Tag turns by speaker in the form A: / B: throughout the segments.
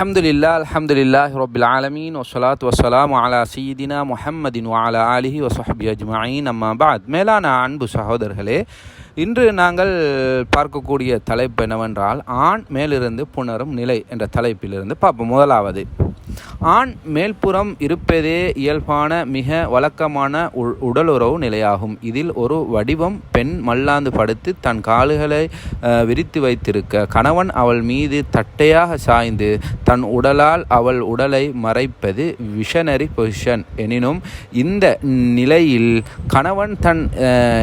A: அலமதுல்லா அலமதுல்லா ரொபில் ஆலமீன் ஒசலாத் வசலாம் அலா சீதினா முஹம்மதின் அலா அலிஹி வசஹபி அஜ்மாயின் அம்மாபாத் மேலான அன்பு சகோதரர்களே இன்று நாங்கள் பார்க்கக்கூடிய தலைப்பு என்னவென்றால் ஆண் மேலிருந்து புணரும் நிலை என்ற தலைப்பிலிருந்து பார்ப்போம். முதலாவது ஆண் மேல்புறம் இருப்பதே இயல்பான மிக வழக்கமான உ- உடலுறவு நிலையாகும். இதில் ஒரு வடிவம் பெண் மல்லாந்து படுத்து தன் கால்களை விரித்து வைத்திருக்க. கணவன் அவள் மீது தட்டையாக சாய்ந்து தன் உடலால் அவள் உடலை மறைப்பது விஷனரி பொசிஷன் எனினும் இந்த நிலையில் கணவன் தன்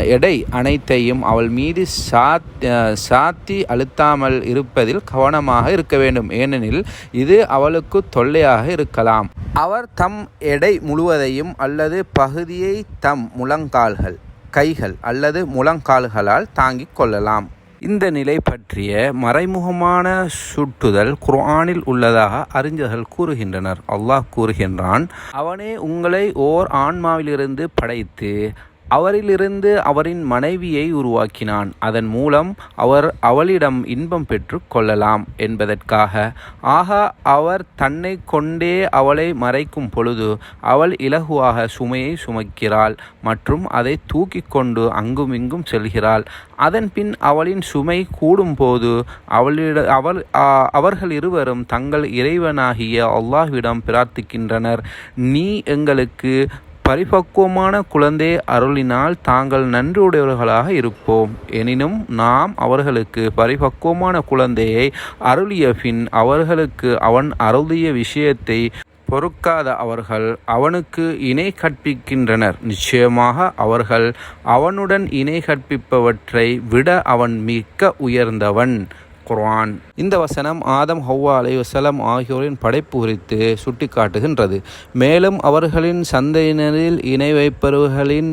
A: எடை அனைத்தையும் அவள் மீது சாத் சாத்தி அழுத்தாமல் இருப்பதில் கவனமாக இருக்க வேண்டும். ஏனெனில் இது அவளுக்கு தொல்லையாக இருக்கலாம் அவர் தம் எடை முழுவதையும் அல்லது பகுதியை தம் முழங்கால்கள் கைகள் அல்லது முழங்கால்களால் தாங்கிக் கொள்ளலாம். இந்த நிலை பற்றிய மறைமுகமான சுட்டுதல் குர்ஆனில் உள்ளதாக அறிஞர்கள் கூறுகின்றனர். அல்லாஹ் கூறுகின்றான் அவனே உங்களை ஓர் ஆன்மாவிலிருந்து படைத்து அவரிலிருந்து அவரின் மனைவியை உருவாக்கினான். அதன் மூலம் அவர் அவளிடம் இன்பம் பெற்று கொள்ளலாம் என்பதற்காக. ஆக அவர் தன்னை கொண்டே அவளை மறைக்கும் பொழுது அவள் இலகுவாக சுமையை சுமக்கிறாள் மற்றும் அதை தூக்கி கொண்டு அங்குமிங்கும் செல்கிறாள். அதன் பின் அவளின் சுமை கூடும்போது அவளிட அவள் அவர்கள் இருவரும் தங்கள் இறைவனாகிய அல்லாஹ்விடம் பிரார்த்திக்கின்றனர். நீ எங்களுக்கு பரிபக்குவமான குழந்தை அருளினால் தாங்கள் நன்றியுடையவர்களாக இருப்போம். எனினும் நாம் அவர்களுக்கு பரிபக்குவமான குழந்தையை அருளிய பின் அவர்களுக்கு அவன் அருளிய விஷயத்தை பொறுக்காத அவர்கள் அவனுக்கு இணை கற்பிக்கின்றனர். நிச்சயமாக அவர்கள் அவனுடன் இணை கற்பிப்பவற்றை விட அவன் மிக்க உயர்ந்தவன். குர்ஆன். இந்த வசனம் ஆதம் ஹவ்வா அலைவசலம் ஆகியோரின் படைப்பு குறித்து சுட்டிக்காட்டுகின்றது. மேலும் அவர்களின் சந்தையினரில் இணை வைப்பவர்களின்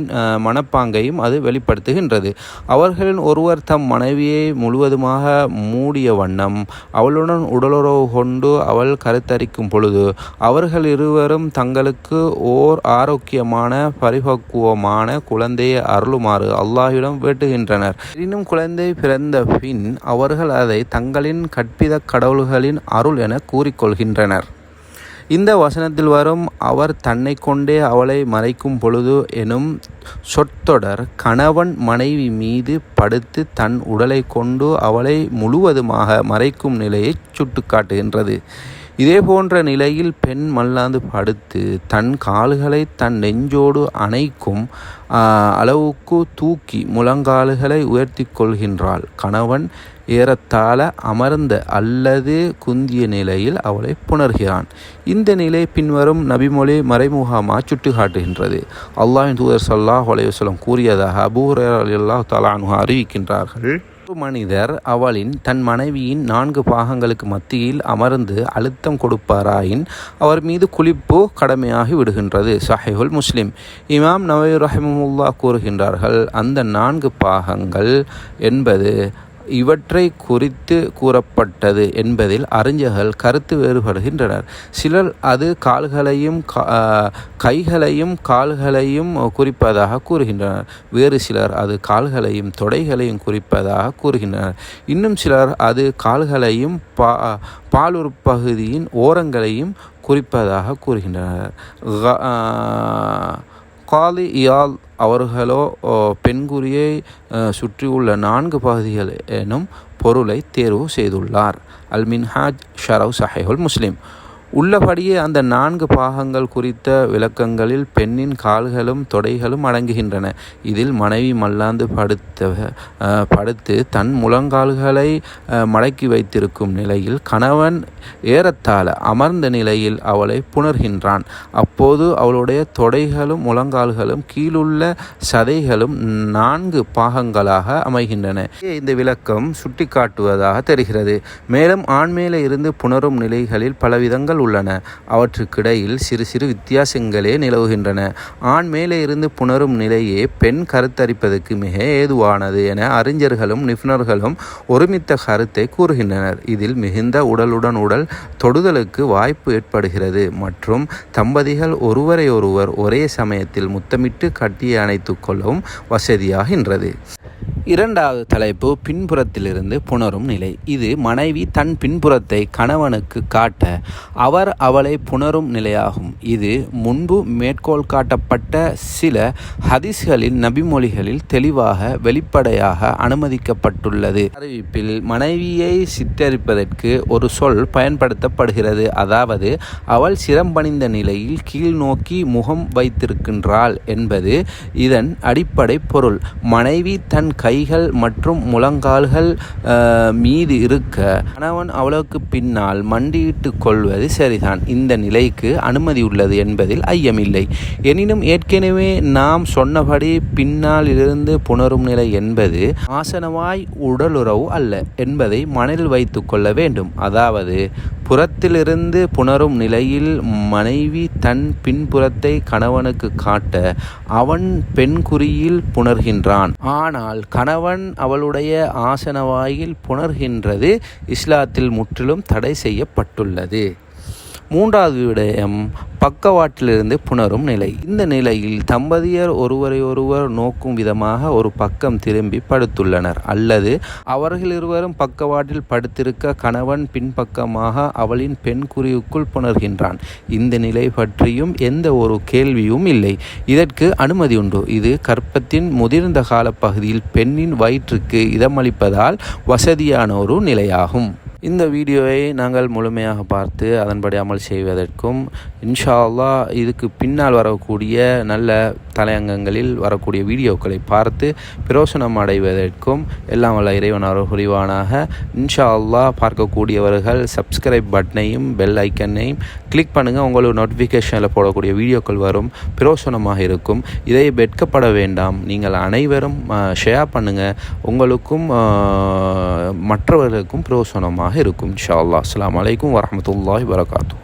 A: மனப்பாங்கையும் அது வெளிப்படுத்துகின்றது. அவர்களின் ஒருவர் தம் மனைவியை முழுவதுமாக மூடிய வண்ணம் அவளுடன் உடலுறவு கொண்டு அவள் கருத்தரிக்கும் பொழுது அவர்கள் இருவரும் தங்களுக்கு ஓர் ஆரோக்கியமான பரிபக்குவமான குழந்தையை அருளுமாறு அல்லாஹிடம் வேட்டுகின்றனர் எனினும் குழந்தை பிறந்த பின் அவர்கள் அதை தங்களின் கற்பித கடவுள்களின் அருள் என கூறிக்கொள்கின்றனர். இந்த வசனத்தில் வரும் அவர் தன்னை கொண்டே அவளை மறைக்கும் பொழுது எனும் சொற்றொடர் கணவன் மனைவி மீது படுத்து தன் உடலை கொண்டு அவளை முழுவதுமாக மறைக்கும் நிலையை சுட்டுக்காட்டுகின்றது. இதே போன்ற நிலையில் பெண் மல்லாந்து படுத்து தன் கால்களை தன் நெஞ்சோடு அணைக்கும் அளவுக்கு தூக்கி முழங்கால்களை உயர்த்தி கொள்கின்றாள். கணவன் ஏறத்தாழ அமர்ந்த அல்லது குந்திய நிலையில் அவளை புணர்கிறான். இந்த நிலை பின்வரும் நபிமொழி மறைமுகமாக சுட்டிக்காட்டுகின்றது. அல்லாஹின் தூதர் சல்லாஹ் அலைஹி கூறியதாக அபூர் ஹுரைரா ரலியல்லாஹு அறிவிக்கின்றார்கள். ஒரு மனிதர் அவளின் தன் மனைவியின் நான்கு பாகங்களுக்கு மத்தியில் அமர்ந்து அழுத்தம் கொடுப்பாராயின் அவர் மீது குளிப்பு கடமையாகி விடுகின்றது. சஹிஹுல் முஸ்லிம். இமாம் நவீர் ரஹிமுல்லா கூறுகின்றார்கள் அந்த நான்கு பாகங்கள் என்பது இவற்றை குறித்து கூறப்பட்டது என்பதில் அறிஞர்கள் கருத்து வேறுபடுகின்றனர். சிலர் அது கால்களையும் கைகளையும் கால்களையும் குறிப்பதாக கூறுகின்றனர். வேறு சிலர் அது கால்களையும் தொடைகளையும் குறிப்பதாக கூறுகின்றனர். இன்னும் சிலர் அது கால்களையும் பா பாலுறுப்பகுதியின் ஓரங்களையும் குறிப்பதாக கூறுகின்றனர். காலி இயால் அவர்களோ பெண்குறியை சுற்றியுள்ள நான்கு பகுதிகள் எனும் பொருளை தேர்வு செய்துள்ளார். அல் மின்ஹாஜ் ஷரவ் சஹைஹுல் முஸ்லிம். உள்ளபடியே அந்த நான்கு பாகங்கள் குறித்த விளக்கங்களில் பெண்ணின் கால்களும் தொடைகளும் அடங்குகின்றன. இதில் மனைவி மல்லாந்து படுத்த படுத்து தன் முழங்கால்களை மடக்கி வைத்திருக்கும் நிலையில் கணவன் ஏறத்தாழ அமர்ந்த நிலையில் அவளை புணர்கின்றான். அப்போது அவளுடைய தொடைகளும் முழங்கால்களும் கீழுள்ள சதைகளும் நான்கு பாகங்களாக அமைகின்றன. இந்த விளக்கம் சுட்டிக்காட்டுவதாக தெரிகிறது. மேலும் ஆண் இருந்து புணரும் நிலைகளில் பல விதங்கள் உள்ளன. அவற்றுக்கிடையில் சிறு சிறு வித்தியாசங்களே நிலவுகின்றன. ஆண் மேலே இருந்து புணரும் நிலையே பெண் கருத்தரிப்பதற்கு மிக ஏதுவானது என அறிஞர்களும் நிபுணர்களும் ஒருமித்த கருத்தை கூறுகின்றனர். இதில் மிகுந்த உடலுடன் உடல் தொடுதலுக்கு வாய்ப்பு ஏற்படுகிறது. மற்றும் தம்பதிகள் ஒருவரையொருவர் ஒரே சமயத்தில் முத்தமிட்டு கட்டி அணைத்துக் கொள்ளவும் வசதியாகின்றது. இரண்டாவது தலைப்பு பின்புறத்திலிருந்து புணரும் நிலை. இது மனைவி தன் பின்புறத்தை கணவனுக்கு காட்ட அவர் அவளை புணரும் நிலையாகும். இது முன்பு மேற்கோள் காட்டப்பட்ட சில ஹதிஸ்களின் நபிமொழிகளில் தெளிவாக வெளிப்படையாக அனுமதிக்கப்பட்டுள்ளது. அறிவிப்பில் மனைவியை சித்தரிப்பதற்கு ஒரு சொல் பயன்படுத்தப்படுகிறது. அதாவது அவள் சிரம்பணிந்த நிலையில் கீழ் நோக்கி முகம் வைத்திருக்கின்றாள் என்பது இதன் அடிப்படை பொருள். மனைவி தன் கை கைகள் மற்றும் முழங்கால்கள் மீது இருக்க கணவன் அவளுக்கு பின்னால் மண்டியிட்டு கொள்வது சரிதான். இந்த நிலைக்கு அனுமதி உள்ளது என்பதில் ஐயமில்லை. எனினும் ஏற்கனவே நாம் சொன்னபடி பின்னால் இருந்து புணரும் நிலை என்பது ஆசனவாய் உடலுறவு அல்ல என்பதை மனதில் வைத்து கொள்ள வேண்டும். அதாவது புறத்திலிருந்து புணரும் நிலையில் மனைவி தன் பின்புறத்தை கணவனுக்கு காட்ட அவன் பெண்குறியில் புணர்கின்றான். ஆனால் கணவன் அவளுடைய ஆசனவாயில் புணர்கின்றது இஸ்லாத்தில் முற்றிலும் தடை செய்யப்பட்டுள்ளது. மூன்றாவது விடயம் பக்கவாட்டிலிருந்து புணரும் நிலை. இந்த நிலையில் தம்பதியர் ஒருவரை ஒருவர் நோக்கும் விதமாக ஒரு பக்கம் திரும்பி படுத்துள்ளனர். அல்லது அவர்கள் இருவரும் பக்கவாட்டில் படுத்திருக்க கணவன் பின்பக்கமாக அவளின் பெண் குறிவுக்குள் புணர்கின்றான். இந்த நிலை பற்றியும் எந்த ஒரு கேள்வியும் இல்லை. இதற்கு அனுமதி உண்டு. இது கற்பத்தின் முதிர்ந்த கால பகுதியில் பெண்ணின் வயிற்றுக்கு இதமளிப்பதால் வசதியான ஒரு நிலையாகும். இந்த வீடியோவை நாங்கள் முழுமையாக பார்த்து அதன்படி அமல் செய்வதற்கும் இன்ஷா அல்லா இதுக்கு பின்னால் வரக்கூடிய நல்ல தலையங்கங்களில் வரக்கூடிய வீடியோக்களை பார்த்து பிரயோசனம் அடைவதற்கும் எல்லாம் வல்ல இறைவன் புரிவானாக. இன்ஷா அல்லாஹ் பார்க்கக்கூடியவர்கள் சப்ஸ்கிரைப் பட்டனையும் பெல் ஐக்கனையும் கிளிக் பண்ணுங்கள் உங்களுக்கு நோட்டிஃபிகேஷனில் போடக்கூடிய வீடியோக்கள் வரும். பிரயோசனமாக இருக்கும். இதை வெட்கப்பட வேண்டாம். நீங்கள் அனைவரும் ஷேர் பண்ணுங்கள் உங்களுக்கும் மற்றவர்களுக்கும் பிரயோசனமாக இருக்கும். இன்ஷா அல்லா அஸ்லாம் வலைக்கம் வரமத்துல்லாஹ் வரகாத்தூ